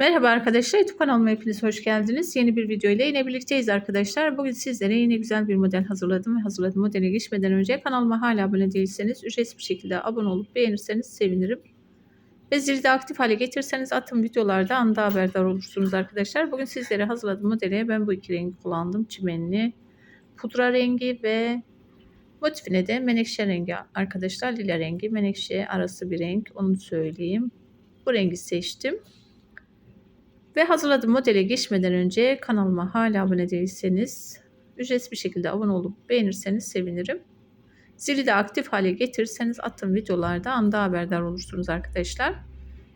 Merhaba arkadaşlar, YouTube kanalıma hepiniz hoş geldiniz. Yeni bir video ile yine birlikteyiz arkadaşlar. Bugün sizlere yine güzel bir model hazırladım ve hazırladığım modele geçmeden önce kanalıma hala abone değilseniz ücretsiz bir şekilde abone olup beğenirseniz sevinirim. Ve zili de aktif hale getirseniz attığım videolarda anda haberdar olursunuz arkadaşlar. Bugün sizlere hazırladığım modele ben bu iki rengi kullandım. Çimenli, pudra rengi ve motifine de menekşe rengi arkadaşlar. Lila rengi, menekşe arası bir renk onu söyleyeyim. Bu rengi seçtim. Ve hazırladığım modele geçmeden önce kanalıma hala abone değilseniz ücretsiz bir şekilde abone olup beğenirseniz sevinirim. Zili de aktif hale getirirseniz attığım videolarda anda haberdar olursunuz arkadaşlar.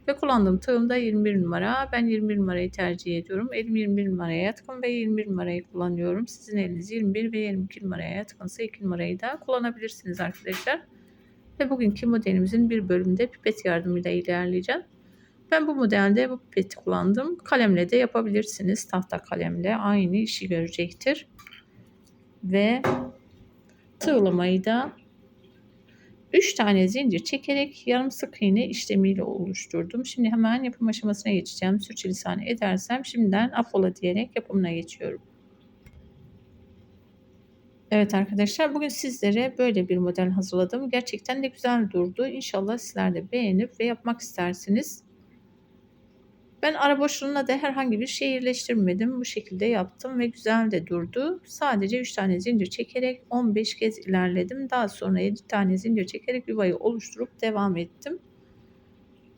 Ve kullandığım tığım da 21 numara. Ben 21 numarayı tercih ediyorum. Elim 21 numaraya yatkın ve 21 numarayı kullanıyorum. Sizin eliniz 21 ve 22 numaraya yatkınsa 2 numarayı da kullanabilirsiniz arkadaşlar. Ve bugünkü modelimizin bir bölümünde pipet yardımıyla ilerleyeceğim. Ben bu modelde bu pipeti kullandım. Kalemle de yapabilirsiniz. Tahta kalemle aynı işi görecektir. Ve tığlamayı da 3 tane zincir çekerek yarım sık iğne işlemiyle oluşturdum. Şimdi hemen yapım aşamasına geçeceğim. Sürçülisan edersem şimdiden afola diyerek yapımına geçiyorum. Evet arkadaşlar bugün sizlere böyle bir model hazırladım. Gerçekten de güzel durdu. İnşallah sizler de beğenip ve yapmak istersiniz. Ben ara boşluğuna da herhangi bir şey yerleştirmedim. Bu şekilde yaptım ve güzel de durdu. Sadece 3 tane zincir çekerek 15 kez ilerledim. Daha sonra 7 tane zincir çekerek yuvayı oluşturup devam ettim.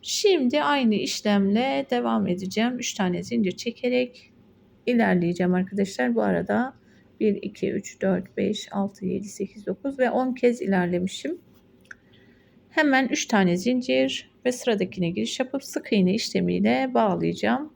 Şimdi aynı işlemle devam edeceğim. 3 tane zincir çekerek ilerleyeceğim arkadaşlar. Bu arada 1, 2, 3, 4, 5, 6, 7, 8, 9 ve 10 kez ilerlemişim. Hemen 3 tane zincir ve sıradakine giriş yapıp sık iğne işlemiyle bağlayacağım.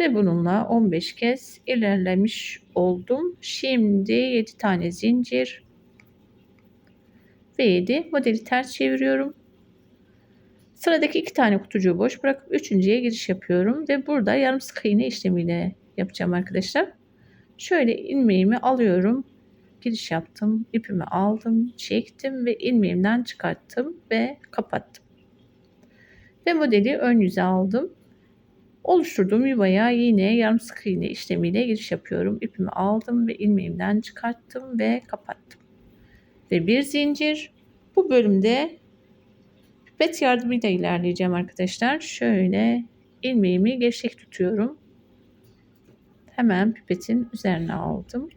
Ve bununla 15 kez ilerlemiş oldum. Şimdi 7 tane zincir ve 7 modeli ters çeviriyorum. Sıradaki iki tane kutucuğu boş bırakıp üçüncüye giriş yapıyorum ve burada yarım sık iğne işlemiyle yapacağım arkadaşlar. Şöyle ilmeğimi alıyorum. Giriş yaptım. ipimi aldım. Çektim ve ilmeğimden çıkarttım ve kapattım. Ve modeli ön yüze aldım. Oluşturduğum yuvaya yine yarım sık iğne işlemiyle giriş yapıyorum. İpimi aldım ve ilmeğimden çıkarttım ve kapattım. Ve bir zincir. Bu bölümde pipet yardımıyla ilerleyeceğim arkadaşlar. Şöyle ilmeğimi gevşek tutuyorum. Hemen pipetin üzerine aldım.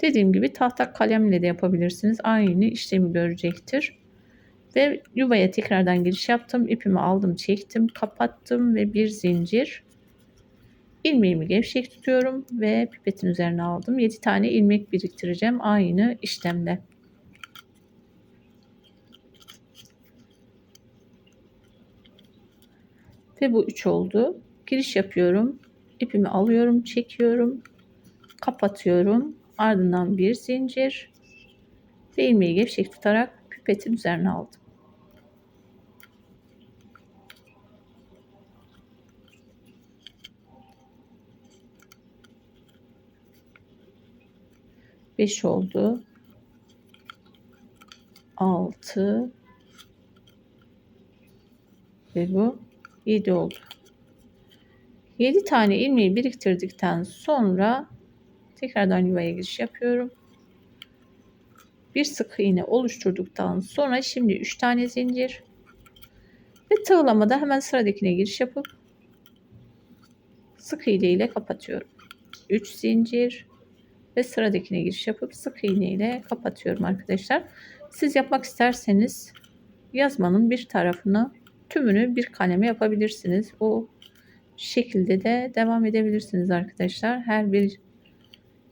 Dediğim gibi tahta kalemle de yapabilirsiniz. Aynı işlemi görecektir. Ve yuvaya tekrardan giriş yaptım. İpimi aldım, çektim, kapattım ve bir zincir. ilmeğimi gevşek tutuyorum ve pipetin üzerine aldım. 7 tane ilmek biriktireceğim aynı işlemle. Ve bu 3 oldu. Giriş yapıyorum. İpimi alıyorum, çekiyorum. Kapatıyorum. Ardından bir zincir. Ve ilmeği gevşek tutarak pipetin üzerine aldım. Beş oldu. Altı ve bu 7 oldu. 7 tane ilmeği biriktirdikten sonra tekrardan yuvaya giriş yapıyorum. Bir sık iğne oluşturduktan sonra şimdi 3 tane zincir ve tığlamada hemen sıradakine giriş yapıp sık iğne ile kapatıyorum. 3 zincir ve sıradakine giriş yapıp sık iğne ile kapatıyorum arkadaşlar. Siz yapmak isterseniz yazmanın bir tarafını tümünü bir kaleme yapabilirsiniz. O şekilde de devam edebilirsiniz arkadaşlar. Her bir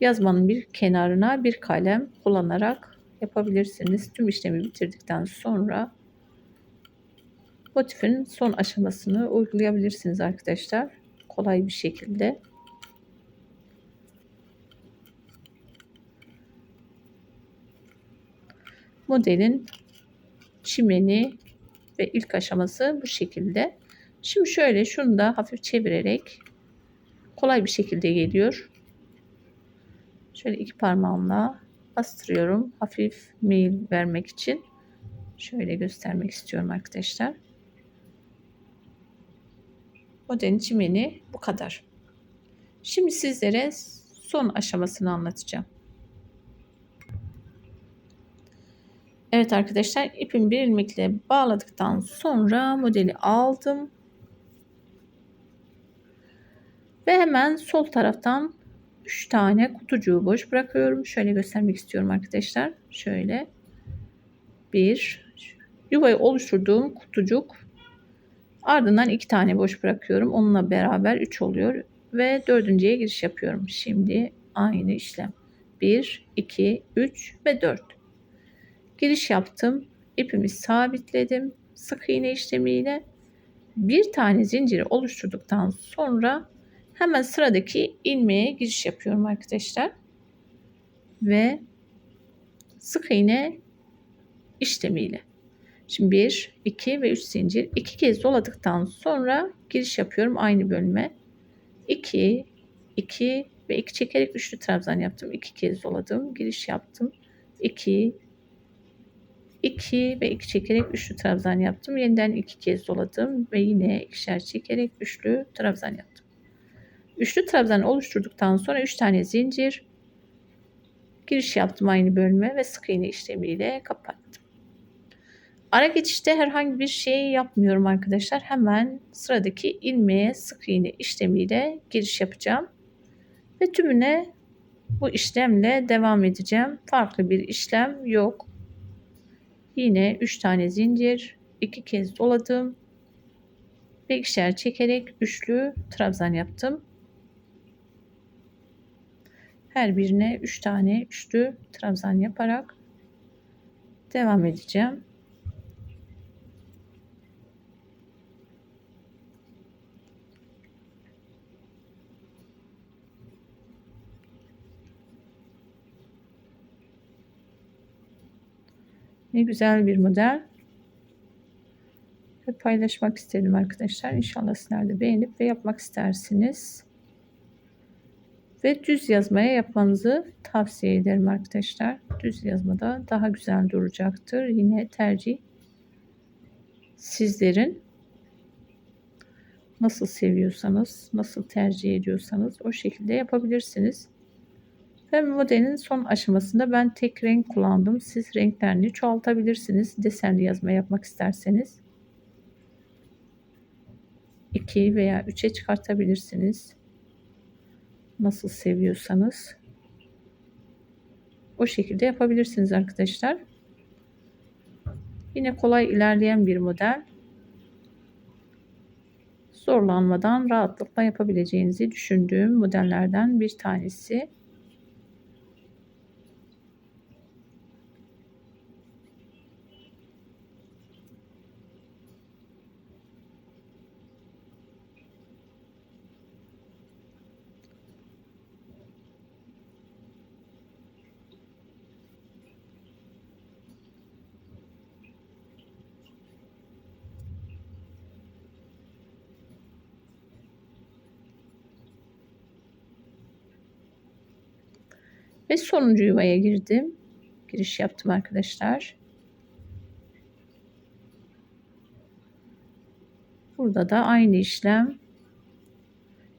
yazmanın bir kenarına bir kalem kullanarak yapabilirsiniz. Tüm işlemi bitirdikten sonra motifin son aşamasını uygulayabilirsiniz arkadaşlar. Kolay bir şekilde. Modelin çimeni ve ilk aşaması bu şekilde. Şimdi şöyle şunu da hafif çevirerek kolay bir şekilde geliyor. Şöyle iki parmağımla bastırıyorum. Hafif meyil vermek için. Şöyle göstermek istiyorum arkadaşlar. Modelin çimeni bu kadar. Şimdi sizlere son aşamasını anlatacağım. Evet arkadaşlar ipimi bir ilmekle bağladıktan sonra modeli aldım. Ve hemen sol taraftan 3 tane kutucuğu boş bırakıyorum. Şöyle göstermek istiyorum arkadaşlar. Şöyle bir yuvayı oluşturduğum kutucuk ardından iki tane boş bırakıyorum. Onunla beraber 3 oluyor ve dördüncüye giriş yapıyorum. Şimdi aynı işlem. 1, 2, 3 ve 4. Giriş yaptım. İpimi sabitledim. Sık iğne işlemiyle bir tane zinciri oluşturduktan sonra hemen sıradaki ilmeğe giriş yapıyorum arkadaşlar. Ve sık iğne işlemiyle. Şimdi 1, 2 ve 3 zincir. 2 kez doladıktan sonra giriş yapıyorum aynı bölüme. 2, 2 ve 2 çekerek üçlü trabzan yaptım. 2 kez doladım. Giriş yaptım. 2, 2 ve 2 çekerek üçlü trabzan yaptım. Yeniden 2 kez doladım ve yine ikişer çekerek üçlü trabzan yaptım. Üçlü trabzan oluşturduktan sonra 3 tane zincir giriş yaptım aynı bölüme ve sık iğne işlemiyle kapattım. Ara geçişte herhangi bir şey yapmıyorum arkadaşlar. Hemen sıradaki ilmeğe sık iğne işlemiyle giriş yapacağım. Ve tümüne bu işlemle devam edeceğim. Farklı bir işlem yok. Yine 3 tane zincir, 2 kez doladım. Ve ikişer çekerek üçlü trabzan yaptım. Her birine 3 tane üçlü trabzan yaparak devam edeceğim. Ne güzel bir model. Ve paylaşmak istedim arkadaşlar. İnşallah sizler de beğenip ve yapmak istersiniz. Ve düz yazmaya yapmanızı tavsiye ederim arkadaşlar. Düz yazmada daha güzel duracaktır. Yine tercih sizlerin nasıl seviyorsanız, nasıl tercih ediyorsanız o şekilde yapabilirsiniz. Ve modelin son aşamasında ben tek renk kullandım. Siz renklerini çoğaltabilirsiniz. Desenli yazma yapmak isterseniz. 2 veya 3'e çıkartabilirsiniz. Nasıl seviyorsanız. O şekilde yapabilirsiniz arkadaşlar. Yine kolay ilerleyen bir model. Zorlanmadan rahatlıkla yapabileceğinizi düşündüğüm modellerden bir tanesi. 5 sonuncu yuvaya girdim. Giriş yaptım arkadaşlar. Burada da aynı işlem.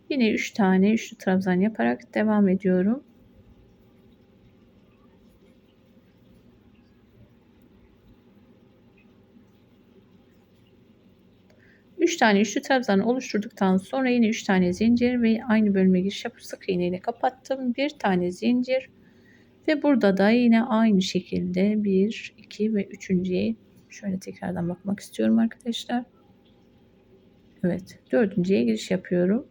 Yine 3 tane üçlü trabzan yaparak devam ediyorum. 3 tane üçlü trabzan oluşturduktan sonra yine 3 tane zincir ve aynı bölüme giriş yapıp sık iğne kapattım. Bir tane zincir ve burada da yine aynı şekilde 1, 2 ve 3.ye şöyle tekrardan bakmak istiyorum arkadaşlar. Evet dördüncüye giriş yapıyorum.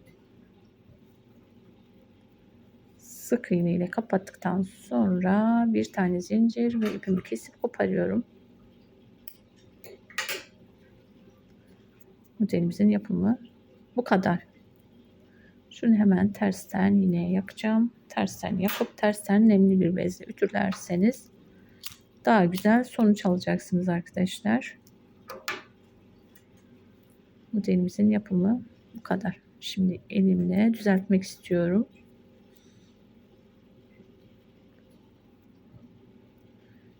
Sık iğne ile kapattıktan sonra bir tane zincir ve ipimi kesip koparıyorum. modelimizin yapımı bu kadar. Şunu hemen tersten yine yakacağım. Tersten yakıp tersten nemli bir bezle ütülerseniz daha güzel sonuç alacaksınız arkadaşlar. Modelimizin yapımı bu kadar. Şimdi elimle düzeltmek istiyorum.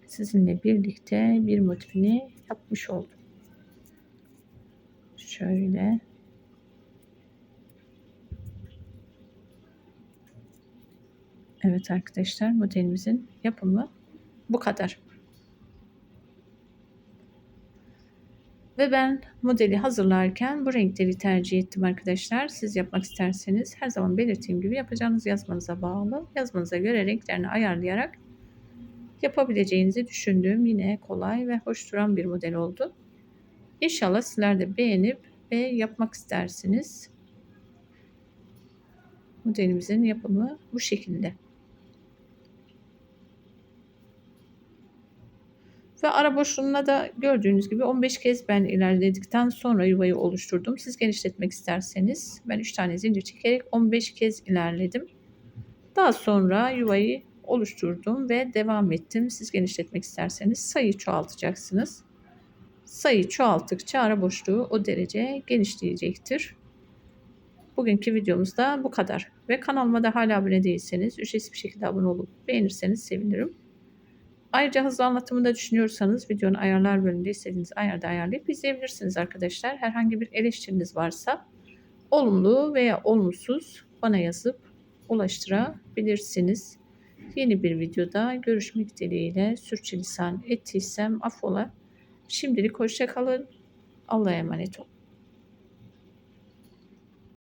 Sizinle birlikte bir motifini yapmış oldum. Şöyle. Evet arkadaşlar modelimizin yapımı bu kadar. Ve ben modeli hazırlarken bu renkleri tercih ettim arkadaşlar. Siz yapmak isterseniz her zaman belirttiğim gibi yapacağınız yazmanıza bağlı. Yazmanıza göre renklerini ayarlayarak yapabileceğinizi düşündüğüm yine kolay ve hoş duran bir model oldu. İnşallah sizler de beğenip ve yapmak istersiniz. Modelimizin yapımı bu şekilde. Ve ara boşluğuna da gördüğünüz gibi 15 kez ben ilerledikten sonra yuvayı oluşturdum. Siz genişletmek isterseniz ben 3 tane zincir çekerek 15 kez ilerledim. Daha sonra yuvayı oluşturdum ve devam ettim. Siz genişletmek isterseniz sayı çoğaltacaksınız. Sayı çoğalttıkça ara boşluğu o derece genişleyecektir. Bugünkü videomuzda bu kadar. Ve kanalıma da hala abone değilseniz ücretsiz bir şekilde abone olup beğenirseniz sevinirim. Ayrıca hızlı anlatımı da düşünüyorsanız videonun ayarlar bölümünde istediğiniz ayarda ayarlayıp izleyebilirsiniz arkadaşlar. Herhangi bir eleştiriniz varsa olumlu veya olumsuz bana yazıp ulaştırabilirsiniz. Yeni bir videoda görüşmek dileğiyle sürçülisan ettiysem affola. Şimdilik hoşça kalın. Allah'a emanet olun.